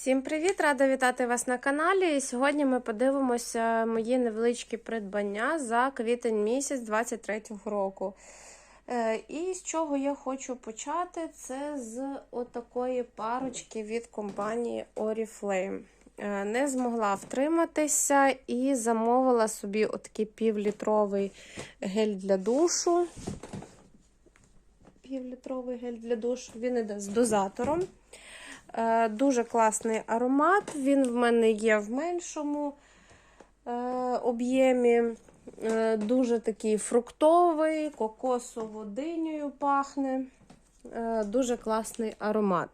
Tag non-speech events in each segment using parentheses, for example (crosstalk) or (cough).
Всім привіт! Рада вітати вас на каналі. І сьогодні ми подивимося мої невеличкі придбання за квітень місяць 23-го року. Е, І з чого я хочу почати, це з отакої парочки від компанії Oriflame. Е, Не змогла втриматися і замовила собі отакий півлітровий гель для душу. Півлітровий гель для душу. Він іде з дозатором. Е, Дуже класний аромат. Він в мене є в меншому е, об'ємі. Е, Дуже такий фруктовий, кокосово-динею пахне. Е, Дуже класний аромат.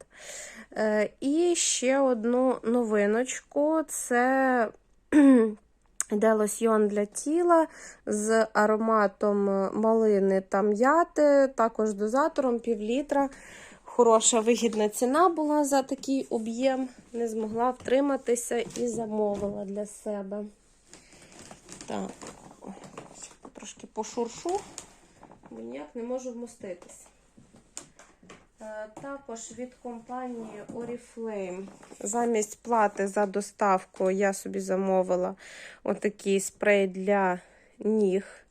І ще одну новиночку: це (clears throat) йде лосьйон для тіла з ароматом малини та м'яти, також дозатором пів літра. Хороша вигідна ціна була за такий об'єм. Не змогла втриматися і замовила для себе. Так, трошки пошуршу, бо ніяк не можу вмоститись. Е, Також від компанії Oriflame. Замість плати за доставку я собі замовила отакий спрей для ніг.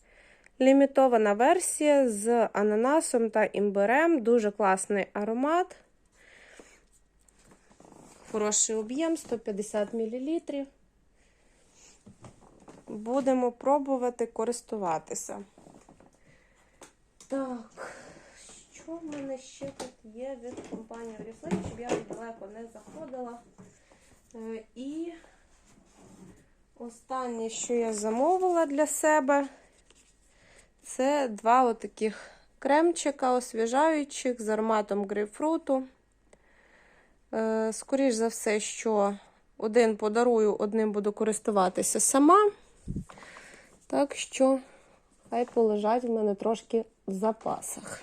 Лімітована версія з ананасом та імбирем. Дуже класний аромат. Хороший об'єм 150 мл. Будемо пробувати користуватися. Так, що в мене ще тут є від компанії Oriflame, щоб я далеко не заходила. Е, І останнє, що я замовила для себе. Це два отаких кремчика освіжаючих з ароматом грейпфруту. Е, Скоріш за все, що один подарую, одним буду користуватися сама. Так що, хай полежать в мене трошки в запасах.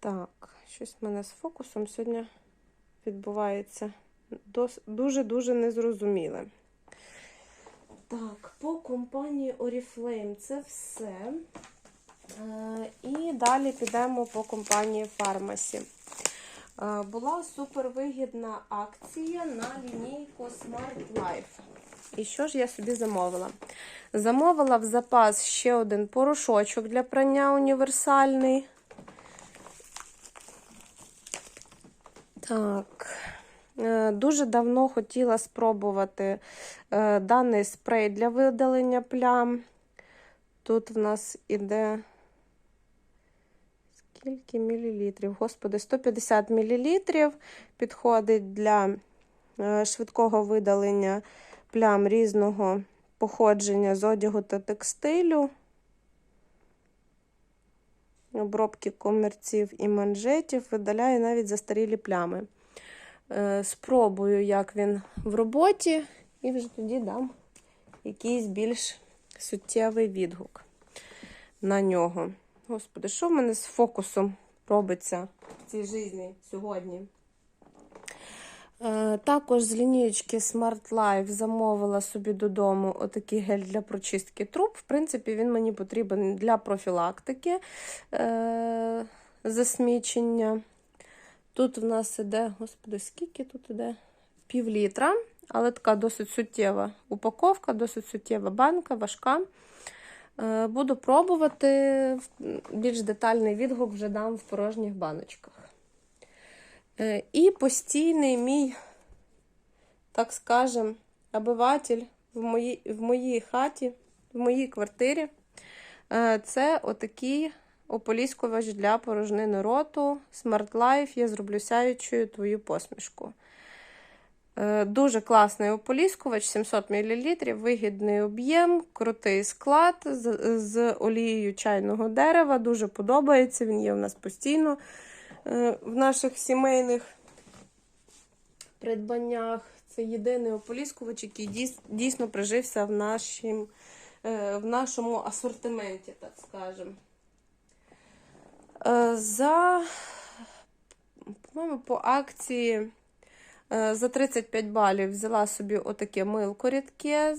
Так, щось в мене з фокусом сьогодні відбувається дуже-дуже незрозуміле. Так, по компанії Oriflame це все. Е, І далі підемо по компанії Pharmacy. Е, Була супервигідна акція на лінійку Smart Life. І що ж я собі замовила? Замовила в запас ще один порошочок для прання універсальний. Так. Е, Дуже давно хотіла спробувати е, даний спрей для видалення плям. Тут в нас іде скільки мілілітрів? Господи, 150 мілілітрів. Підходить для е, швидкого видалення плям різного походження з одягу та текстилю. Обробки комірців і манжетів, видаляє навіть застарілі плями. Спробую, як він в роботі, і вже тоді дам якийсь більш суттєвий відгук на нього. Господи, що в мене з фокусом робиться в цій житті сьогодні? Також з лінієчки Smart Life замовила собі додому отакий гель для прочистки труб. В принципі, він мені потрібен для профілактики е- засмічення. Тут в нас іде, господи, скільки тут іде? Пів літра, але така досить суттєва упаковка, досить суттєва банка, важка. Е, Буду пробувати. Більш детальний відгук вже дам в порожніх баночках. Е, І постійний мій, так скажем, обиватель в моїй, в моїй хаті, в моїй квартирі. Е, Це отакий ополіскувач для порожнини роту. Smart Life. Я зроблю сяючою твою посмішку. Е, Дуже класний ополіскувач, 700 мл, вигідний об'єм, крутий склад з, з олією чайного дерева. Дуже подобається. Він є у нас постійно е, в наших сімейних придбаннях. Це єдиний ополіскувач, який дійсно прижився в, нашім, е, в нашому асортименті, так скажемо. Е, За, по-моєму, по акції е, за 35 балів взяла собі отаке милко рідке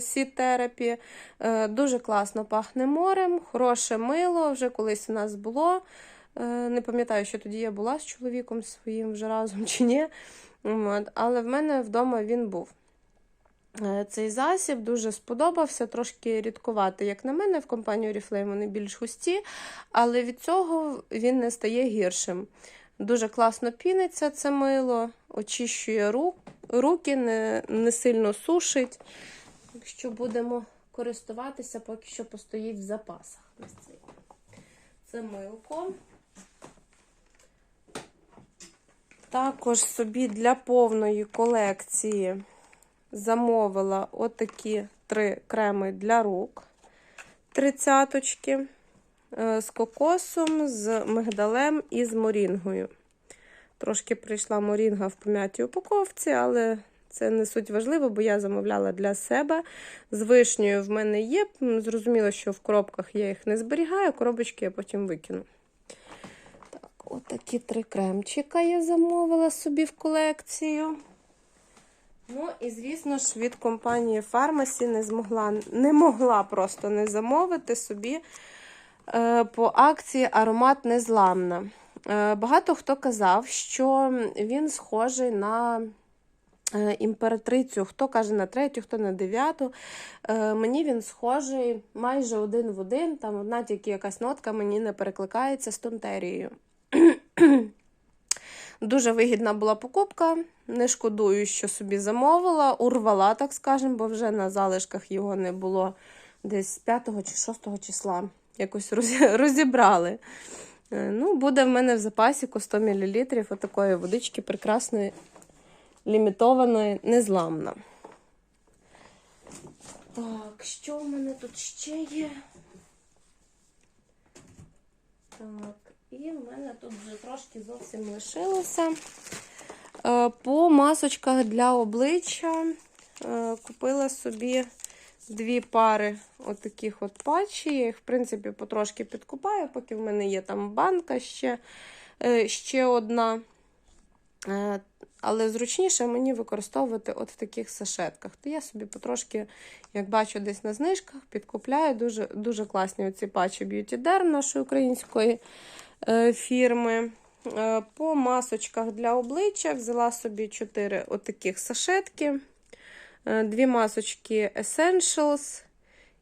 Сі Терапі. Дуже класно пахне морем, хороше мило, вже колись у нас було Е, Не пам'ятаю, що тоді я була з чоловіком своїм вже разом чи ні. Але в мене вдома він був. Е, Цей засіб дуже сподобався, трошки рідкувати, як на мене, в компанії Oriflame вони більш густі, але від цього він не стає гіршим. Дуже класно піниться це мило, очищує руки, не, не сильно сушить. Так що будемо користуватися, поки що постоїть в запасах. Це милко. Також собі для повної колекції замовила отакі три креми для рук. Тридцяточки е, з кокосом, з мигдалем і з морінгою. Трошки прийшла морінга в пом'ятій упаковці, але це не суть важливо, бо я замовляла для себе. З вишнею в мене є. Зрозуміло, що в коробках я їх не зберігаю, коробочки я потім викину. Так, отакі три кремчика я замовила собі в колекцію. Ну і, звісно ж, від компанії Pharmacy не змогла, не могла просто не замовити собі е, по акції аромат незламна. Е, багато хто казав, що він схожий на е, імператрицю. Хто каже на третю, хто на дев'яту. Е, мені він схожий майже один в один. Там одна тільки якась нотка мені не перекликається з тонтерією. Дуже вигідна була покупка. Не шкодую, що собі замовила, урвала, так скажемо, бо вже на залишках його не було десь 5 чи 6 числа. Якось (laughs) розібрали. Е, Ну, буде в мене в запасі 100 мл отакої водички прекрасної, лімітованої, незламна. Так, що в мене тут ще є? Так, і в мене тут вже трошки зовсім лишилося. Е, По масочках для обличчя е, купила собі дві пари отаких от патчі. Я їх, в принципі, потрошки підкупаю, поки в мене є там банка ще, е, ще одна. Але зручніше мені використовувати от в таких сашетках. То я собі потрошки, як бачу, десь на знижках підкупляю. Дуже, дуже класні оці патчі Beauty Derm нашої української фірми. Е, По масочках для обличчя взяла собі 4 отаких сашетки, е, дві масочки Essentials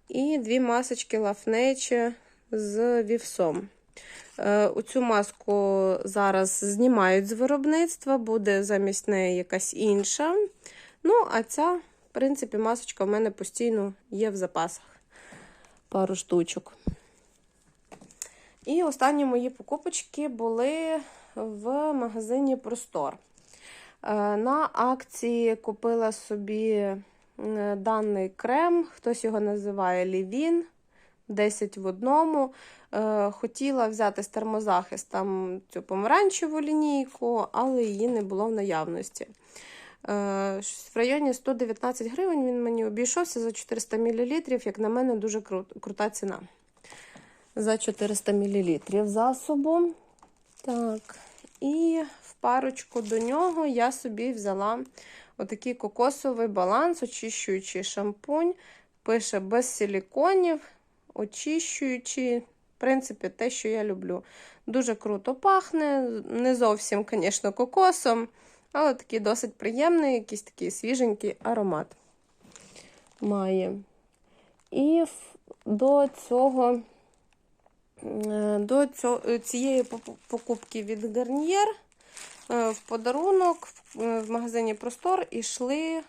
і дві масочки Love Nature з вівсом. Е, Оцю маску зараз знімають з виробництва, буде замість неї якась інша. Ну, а ця, в принципі, масочка в мене постійно є в запасах. Пару штучок. І останні мої покупочки були в магазині Простор. Е, На акції купила собі е, даний крем, хтось його називає Лівін. 10 в одному. Е, Хотіла взяти з термозахист там цю помаранчеву лінійку, але її не було в наявності. В районі 119 гривень він мені обійшовся за 400 мл. Як на мене, дуже крута ціна. За 400 мл засобу. Так. І в парочку до нього я собі взяла отакий кокосовий баланс, очищуючий шампунь. Пише без силіконів, очищуючий. В принципі, те, що я люблю. Дуже круто пахне. Не зовсім, звісно, кокосом, але такий досить приємний, якийсь такий свіженький аромат має. І до цього. Е, До цього, цієї покупки від Garnier е, в подарунок в е, магазині Простор йшли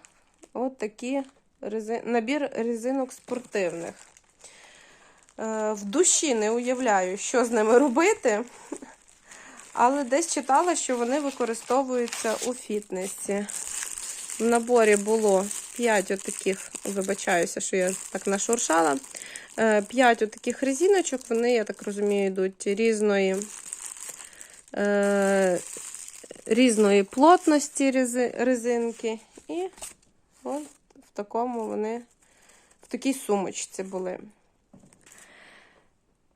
от такі набір резинок спортивних. Е, В душі не уявляю, що з ними робити, але десь читала, що вони використовуються у фітнесі. В наборі було 5 отаких, вибачаюся, що я так нашуршала. 5 отаких резиночок, вони, я так розумію, йдуть різної, е, різної плотності резинки. І от в такому вони, в такій сумочці були.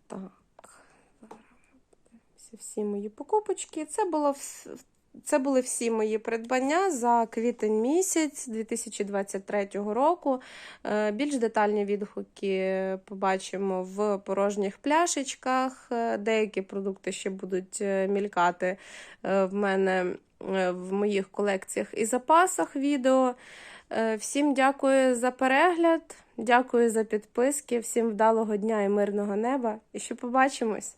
Так, всі, мої покупочки. Це було це були всі мої придбання за квітень місяць 2023 року. Е, Більш детальні відгуки побачимо в порожніх пляшечках. Е, Деякі продукти ще будуть е, мількати в мене в моїх колекціях і запасах відео. Всім дякую за перегляд, дякую за підписки, всім вдалого дня і мирного неба. І ще побачимось!